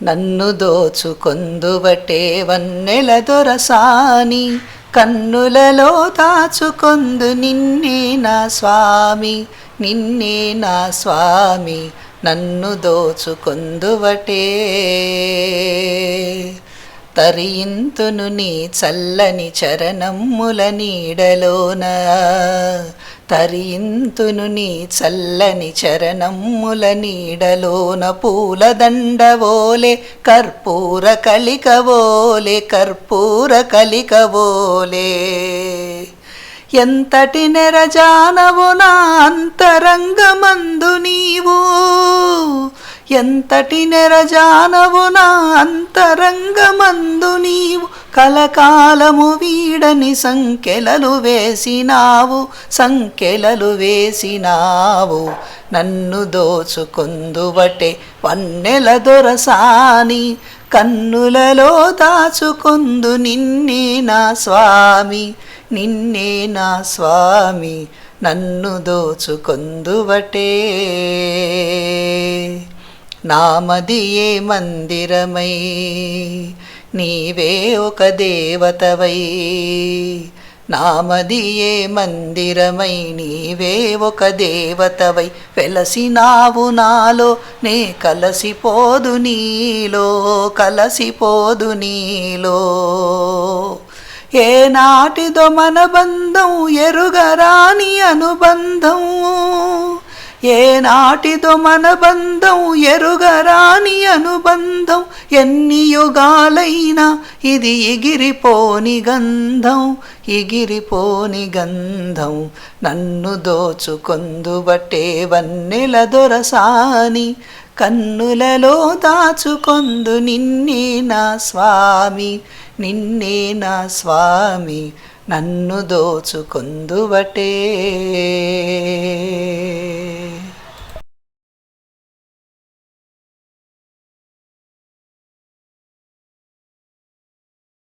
నన్ను దోచుకొందుబటే వన్నెల దొరసాని కన్నులలో దాచుకొందు నిన్నే నా స్వామి నిన్నే నా స్వామి నన్ను దోచుకొందువటే తరియింతును నీ చల్లని చరణమ్ముల నీడలోన తరింతును నీ చల్లని చరణమ్ముల నీడలోన పూలదండవోలే కర్పూర కలికవోలే కర్పూర కలికవోలే ఎంతటి నెరజానవు నా అంతరంగమందు నీవు? ఎంతటి నెరజానవు నా అంతరంగమందు నీవు? కలకాలము వీడని సంఖ్యలలు వేసినావు సంఖ్యలలు వేసినావు. నన్ను దోచుకొందువటే వన్నెల దొరసాని కన్నులలో దాచుకొందు నిన్నే నా స్వామి నిన్నే నా స్వామి నన్ను దోచుకొందువటే. నామదియే మందిరమై నీవే ఒక దేవతవై. నామదియే మందిరమై నీవే ఒక దేవతవై. వెలసినావు నాలో నే కలసిపోదు నీలో కలసిపోదు నీలో. ఏనాటిదో మన బంధం ఎరుగరాని అనుబంధం ఏనాటిదో మన బంధం ఎరుగరాని అనుబంధం ఎన్ని యుగాలైనా ఇది ఎగిరిపోని గంధం ఎగిరిపోని గంధం. నన్ను దోచుకొందుబట్టే వన్నెల దొరసాని కన్నులలో దాచుకొందు నిన్నే నా స్వామి నిన్నే నా స్వామి. నన్ను దోచుకొందుబటే